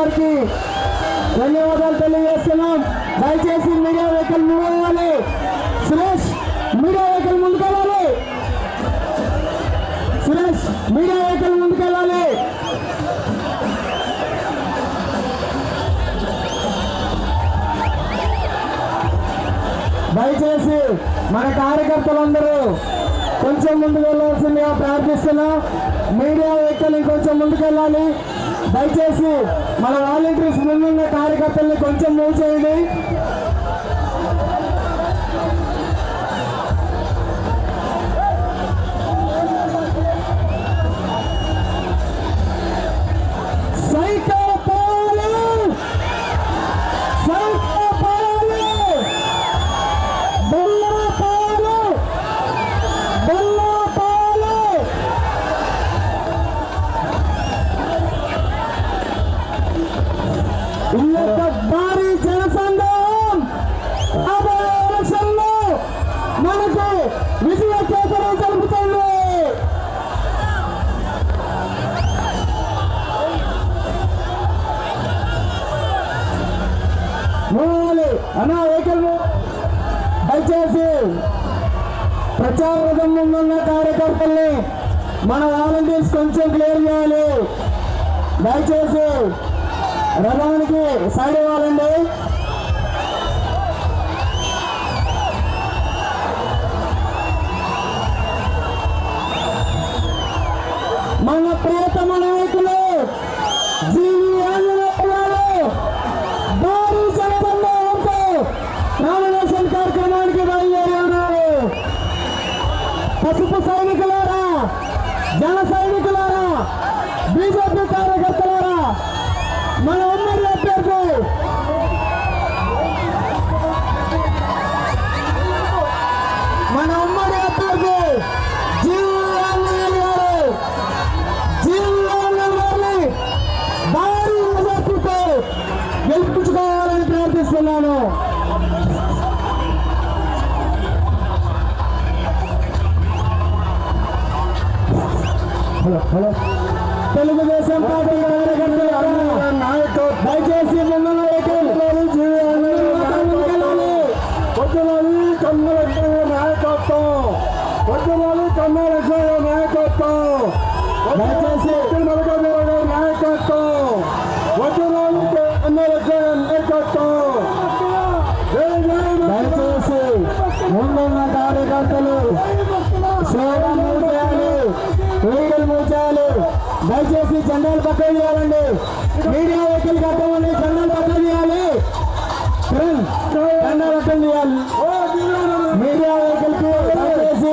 గారికి ధన్యవాదాలు తెలియజేస్తున్నాం. దయచేసి మీడియా వెహికల్ ముందుకోవాలి. సురేష్ మీడియా వెహికల్ ముందుకెళ్ళాలి. సురేష్ మీడియా వెహికల్ ముందుకెళ్ళాలి. దయచేసి మన కార్యకర్తలందరూ కొంచెం ముందుకు వెళ్ళాల్సిందిగా ప్రార్థిస్తున్నాం. మీడియా వెహికల్ ఇంకొంచెం ముందుకెళ్ళాలి. దయచేసి మన వాలంటీర్స్ ముందున్న కార్యకర్తల్ని కొంచెం మూవ్ చేయండి. అన్నా వెహికల్ దయచేసి ప్రచార రథం ముందున్న కార్యకర్తల్ని మన వాలంటీర్స్ కొంచెం క్లియర్ చేయాలి. దయచేసి రథానికి సైడ్ ఇవ్వాలండి. తెలుగుదేశం పార్టీ కార్యకర్తలు దయచేసి పొద్దులని కమ్మలక్ష్మి నాయకత్వం. పొద్దులని కమ్మలక్ష్మి నాయకత్వం దయచేసి మరొక నాయకత్వం పొద్దులని కమ్మలక్ష్మి నాయకత్వం జై జై దయచేసి ముందున్న కార్యకర్తలు సేవ మూవ్ చేయాలి వెహికల్ మూవ్ చేయాలి దయచేసి జెండాలు పక్కన చేయాలండి మీడియా వెహికల్ కట్టమని జెండాలు పక్కన చేయాలి. కిరణ్, జెండా పక్కన చేయాలి. మీడియా వెహికల్కి దయచేసి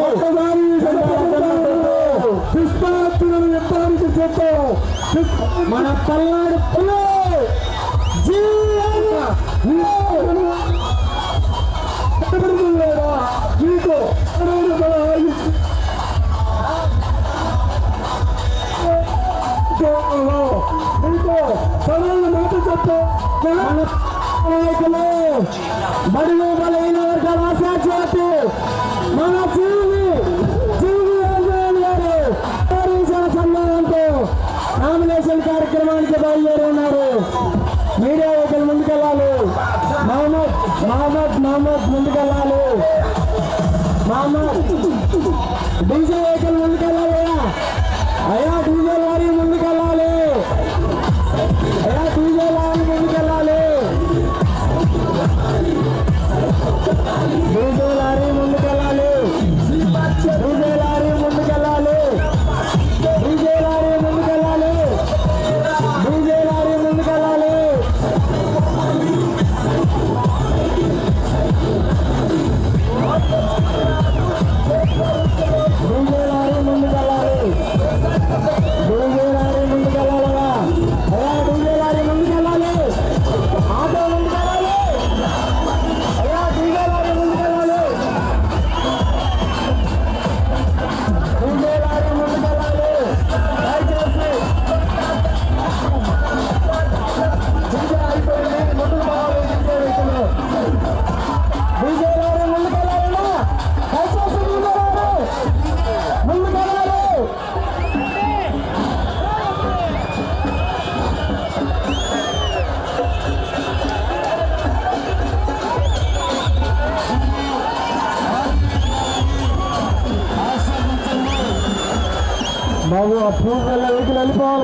కృష్ణాత్తులను ఎప్పటికీ చెప్పాం? మన పల్నాడు మీకు మాట చెప్పు. మన నాయకులు బడుగు బలైన వర్గాల ఆశాజ్యోతి మన జీవి జీవి గారు భారీ సన్మానంతో నామినేషన్ కార్యక్రమానికి బయలుదేరి ఉన్నారు. మీడియా ఒకరు ముందుకెళ్ళాలి. మహమ్మద్ మహమ్మద్ మహమ్మద్ ముందుకెళ్ళాలి. మహమ్మద్ డీజే వెహికల్ ముందుకెళ్ళాలి అయ్యా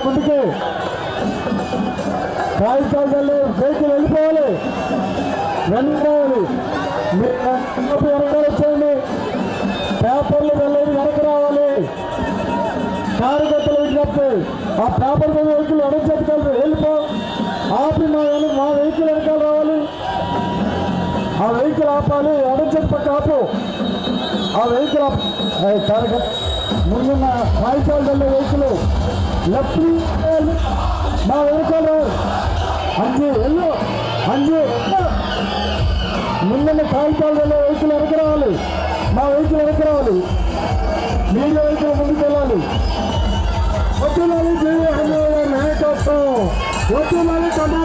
ముందుకి. కాగితాలు చల్లి వెహికల్ వెళ్ళిపోవాలి. వెళ్ళిపోవాలి మీరు వెనక వచ్చేయండి. పేపర్లు వెళ్ళేది వెనక రావాలి. కార్యకర్తలు విజ్ఞప్తి ఆ పేపర్ మీద వెహికల్ వెనక వెళ్ళిపో. ఆపి మా వెనక మా వెహికల్ వెనకాల రావాలి. ఆ వెహికల్ ఆపాలి. ఎడం చేతి పక్క ఆపు. ఆ వెహికల్ ఆప్ కార్యకర్త ముందున్న కాగితాలు వెళ్ళే వెహికల్ లెఫ్ట్ మా వెహికల్ అంజు ఎల్లు అంజు ముందున్న కాగితాలు వెళ్ళే వెహికల్ వెనక రావాలి. మా వెహికల్ వెనక రావాలి. మీడియా వెహికల్ ముందుకు వెళ్ళాలి. వడ్డీలాలి జేవీ నాయకత్వం. వడ్డీలాలి కన్నా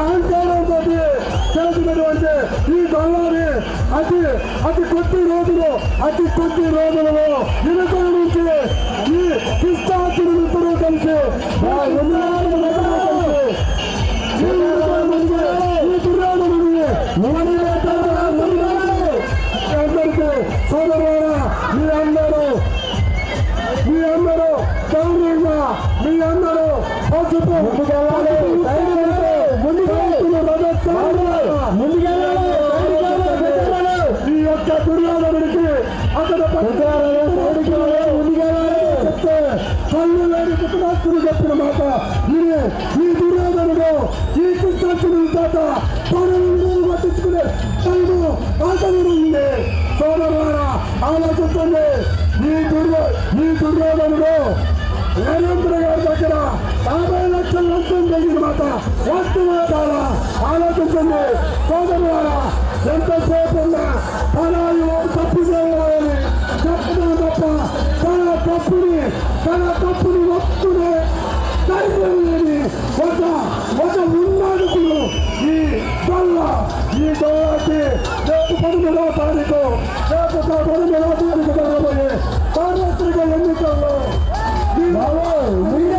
ಆಂತರದಲ್ಲಿ ಕೆಲಸ ಮಾಡುವಂತೆ ಈ ದಳ್ಳಾರಿ ಅತಿ ಅತಿ ಕೊಟ್ಟಿ ರೋಧರು ಅತಿ ಕೊಟ್ಟಿ ರೋಧರು ಇಳಿದು ಈ ಕಿಸ್ತಾತಿ ವಿರುದ್ಧ ಕಲಿಸಿ ಎಲ್ಲರೂ ఇది ఈ దుర్యోధనుడు ఈ కృష్ణాస్తుడు చేత పనులు పట్టించుకునే టైము ఆటలు ఉంది సోదరులారా ఆలోచిస్తుంది ఈ దుర్యో ఈ దుర్యోధనుడు నరేంద్ర గారి దగ్గర యాభై లక్షల లక్షం జరిగిన మాట వాస్తవాల ఆలోచించండి సోదరులారా ఎంతసేపు ఉన్నా పలాలు తప్పు చేయాలని చెప్పడం తప్ప తన తప్పుని తన